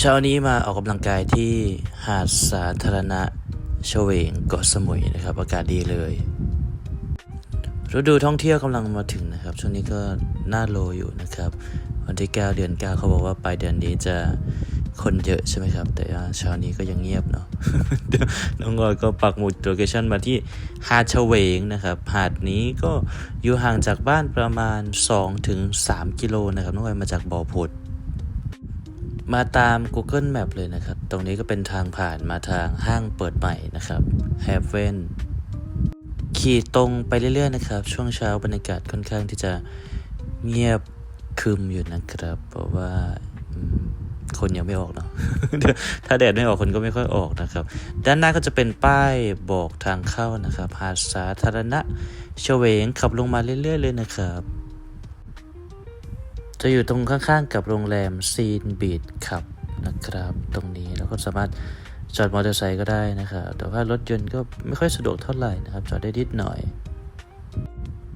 เช้านี้มาออกกำลังกายที่หาดสาธารณะเฉวงเกาะสมุยนะครับ อากาศดีเลยฤดูท่องเที่ยวกำลังมาถึงนะครับ ช่วงนี้ก็น่าโลอยู่นะครับ วันที่ 9 เดือน 9 เขาบอกว่าปลายเดือนนี้จะคนเยอะใช่ไหมครับ แต่เช้านี้ก็ยังเงียบเนาะเดี๋ยวน้องงอยก็ปักหมุดโลเคชั่นมาที่หาดเฉวงนะครับ หาดนี้ก็อยู่ห่างจากบ้านประมาณ 2-3 กิโลนะครับ น้องงอยมาจากบ่อผุด มาตาม Google Map เลยนะครับ ตรงนี้ก็เป็นทางผ่านมาทางห้างเปิดใหม่นะครับ Heaven ขี่ตรงไปเรื่อยๆนะครับ ช่วงเช้าบรรยากาศค่อนข้างที่จะเงียบคึมอยู่นะครับ เพราะว่าคนยังไม่ออกเนาะถ้าแดดไม่ออกคนก็ไม่ค่อยออกนะครับ ด้านหน้าก็จะเป็นป้ายบอกทางเข้านะครับหาดสาธารณะเฉวงขับลงมาเรื่อยๆเลยนะครับ จะอยู่ตรงข้างๆ กับโรงแรมซีนบีดครับนะครับ ตรงนี้เราก็สามารถจอดมอเตอร์ไซค์ก็ได้นะครับ แต่ว่ารถยนต์ก็ไม่ค่อยสะดวกเท่าไหร่นะครับ จอดได้นิดหน่อย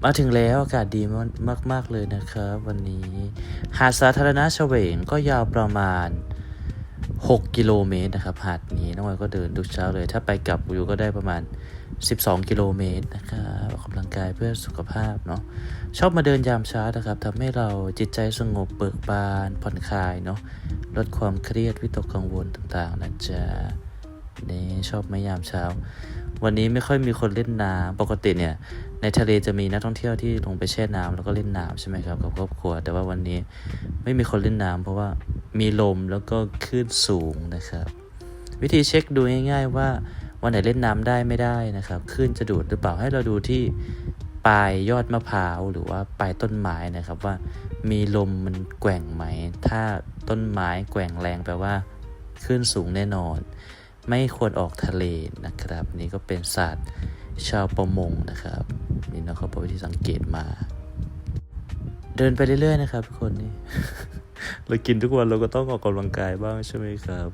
มาถึงแล้วอากาศดีมากๆเลยนะครับ วันนี้ หาดสาธารณะเฉวงก็ยาวประมาณ 6 กิโลเมตรนะครับหาดนี้น้องวันก็เดินทุกเช้าเลย ถ้าไปกลับอยู่ก็ได้ประมาณ 12 กิโลเมตรนะครับออกกำลังกายเพื่อสุขภาพเนาะชอบมาเดินยามเช้านะครับทำให้เราจิตใจสงบเบิกบานผ่อนคลายเนาะลดความเครียดวิตกกังวลต่างๆนะจ๊ะนี่ชอบไหมยามเช้า วันนี้ไม่ค่อยมีคนเล่นน้ำปกติเนี่ย ในทะเลจะมีนักท่องเที่ยวที่ลงไปแช่น้ำแล้วก็เล่นน้ำใช่ไหมครับกับครอบครัว แต่ว่าวันนี้ไม่มีคนเล่นน้ำเพราะว่ามีลมแล้วก็คลื่นสูงนะครับ วิธีเช็คดูง่าย ๆ ว่าวันไหนเล่นน้ำได้ไม่ได้นะครับคลื่นจะดูดหรือเปล่าให้เราดูที่ปลายยอดมะพร้าวหรือว่าปลายต้นไม้นะครับว่ามีลมมันแกว่งไหม ถ้าต้นไม้แกว่งแรงแปลว่าคลื่นสูงแน่นอน ไม่ควรออกทะเลนะครับ นี่ก็เป็นศาสตร์ชาวประมงนะครับ นี่นะครับเป็นวิธีสังเกตมา เดินไปเรื่อยๆนะครับทุกคนนี่เรากินทุกวันเราก็ต้องออกกำลังกายบ้างใช่ไหมครับ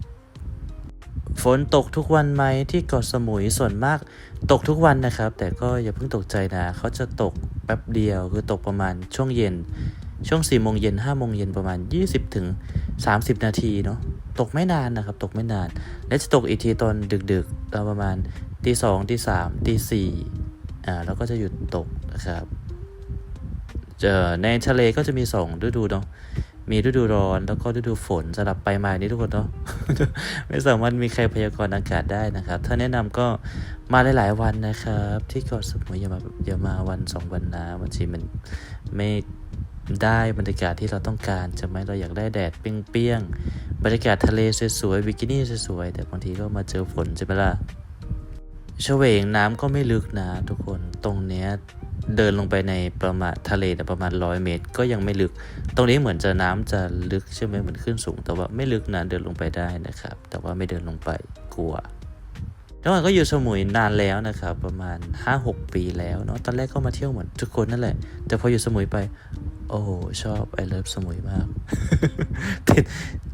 ฝนตกทุกวันไหมที่เกาะสมุยส่วนมากตกทุกวันนะครับ แต่ก็อย่าเพิ่งตกใจนะเขาจะตกแป๊บเดียวคือตกประมาณช่วงเย็นช่วง4ี่โมงเย็นห้าโมงเย็นประมาณ 20ถึง 30 นาทีเนาะตกไม่นานนะครับ ตกไม่นาน และจะตกอีกทีตอนดึกๆตอนประมาณตีสองตีสามตีสี่อ่าแล้วก็จะหยุดตกนะครับเจอในทะเลก็จะมีสองฤดูเนาะ มีฤดูร้อนแล้วก็ฤดูฝนสลับไปมานี้ทุกคนเนาะ ไม่สามารถมีใครพยากรณ์อากาศได้นะครับ ถ้าแนะนำก็มาหลายๆวันนะครับ ที่เกาะสมุยอย่ามาอย่ามาวันสองวันนะบางทีมันไม่ ได้บรรยากาศที่เราต้องการจะไหมเราอยากได้แดดเปรี้ยงๆบรรยากาศทะเลสวยๆบิกินี่สวยๆแต่บางทีก็มาเจอฝนใช่ไหมล่ะเฉวงน้ำก็ไม่ลึกนะทุกคนตรงเนี้ยเดินลงไปในประมาณทะเลนี่ประมาณร้อยเมตร ก็ยังไม่ลึก ตรงนี้เหมือนจะน้ำจะลึกใช่ไหมเหมือนขึ้นสูง แต่ว่าไม่ลึกนะเดินลงไปได้นะครับ แต่ว่าไม่เดินลงไปกลัวแล้วมันก็อยู่สมุยนานแล้วนะครับ ประมาณ 5-6 ปีแล้วเนาะตอนแรกก็มาเที่ยวเหมือนทุกคนนั่นแหละ แต่พออยู่สมุยไป โอ้โหชอบไอเลิฟสมุยมาก ติด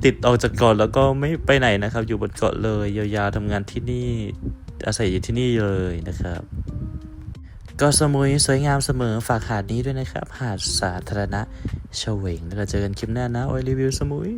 ติดออกจากเกาะแล้วก็ไม่ไปไหนนะครับ อยู่บนเกาะเลยยาวๆทำงานที่นี่อาศัยอยู่ที่นี่เลยนะครับเกาะสมุยสวยงามเสมอฝากหาดนี้ด้วยนะครับ หาดสาธารณะเฉวงแล้วเราเจอกันคลิปหน้านะโอ้ยรีวิวสมุย